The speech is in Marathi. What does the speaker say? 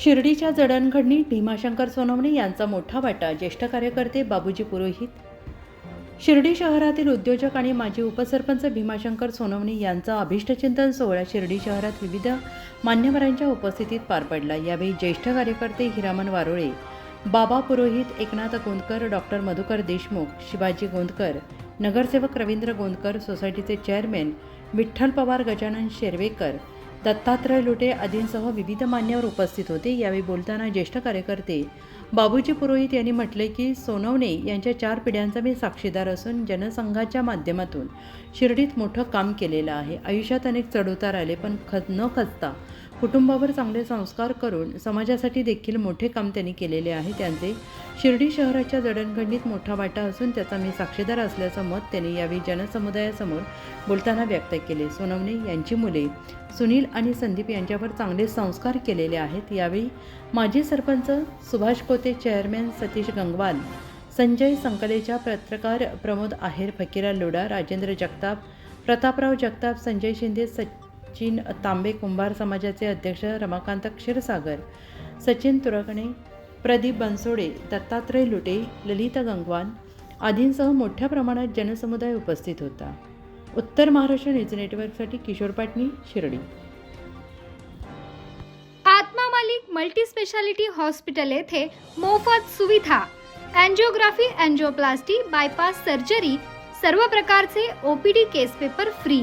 शिर्डीच्या जडणघडणी भीमाशंकर सोनवणे यांचा मोठा वाटा ज्येष्ठ कार्यकर्ते बाबूजी पुरोहित. शिर्डी शहरातील उद्योजक आणि माजी उपसरपंच भीमाशंकर सोनवणे यांचा अभिष्टचिंतन सोहळा शिर्डी शहरात विविध मान्यवरांच्या उपस्थितीत पार पडला. यावेळी ज्येष्ठ कार्यकर्ते हिरामन वारोळे बाबा पुरोहित एकनाथ गोंदकर डॉक्टर मधुकर देशमुख शिवाजी गोंदकर नगरसेवक रवींद्र गोंदकर सोसायटीचे चेअरमॅन विठ्ठल पवार गजानन शेरवेकर दत्तात्रय लोटे आदींसह विविध मान्यवर उपस्थित होते. यावेळी बोलताना ज्येष्ठ कार्यकर्ते बाबूजी पुरोहित यांनी म्हटले की सोनवणे यांच्या चार पिढ्यांचा मी साक्षीदार असून जनसंघाच्या माध्यमातून शिर्डीत मोठं काम केलेलं आहे. आयुष्यात अनेक चढउतार आले पण ख न खचता कुटुंबावर चांगले संस्कार करून समाजासाठी देखील मोठे काम त्यांनी केलेले आहे. त्यांचे शिर्डी शहराच्या जडणघडणीत मोठा वाटा असून त्याचा मी साक्षीदार असल्याचं मत त्यांनी यावेळी जनसमुदायासमोर बोलताना व्यक्त केले. सोनवणे यांची मुले सुनील आणि संदीप यांच्यावर चांगले संस्कार केलेले आहेत. यावेळी माजी सरपंच सुभाष कोते चेअरमॅन सतीश गंगवाल संजय संकलेच्या पत्रकार प्रमोद आहेर फकीरा लोडा राजेंद्र जगताप प्रतापराव जगताप संजय शिंदे सचिन तांबे कुंभार समाजाचे अध्यक्ष रमाकांत क्षीरसागर सचिन तुरकणे प्रदीप बनसोडे दत्तात्रय लुटे ललिता गंगवान आदींसह मोठ्या प्रमाणात जनसमुदाय उपस्थित होता. उत्तर महाराष्ट्र न्यूज नेटवर्कसाठी Kishor Patni Shirdi. Atma Malik multi speciality hospital येथे मोफत सुविधा अँजिओग्राफी अँजिओप्लास्टी बायपास सर्जरी सर्व प्रकारचे OPD case paper free.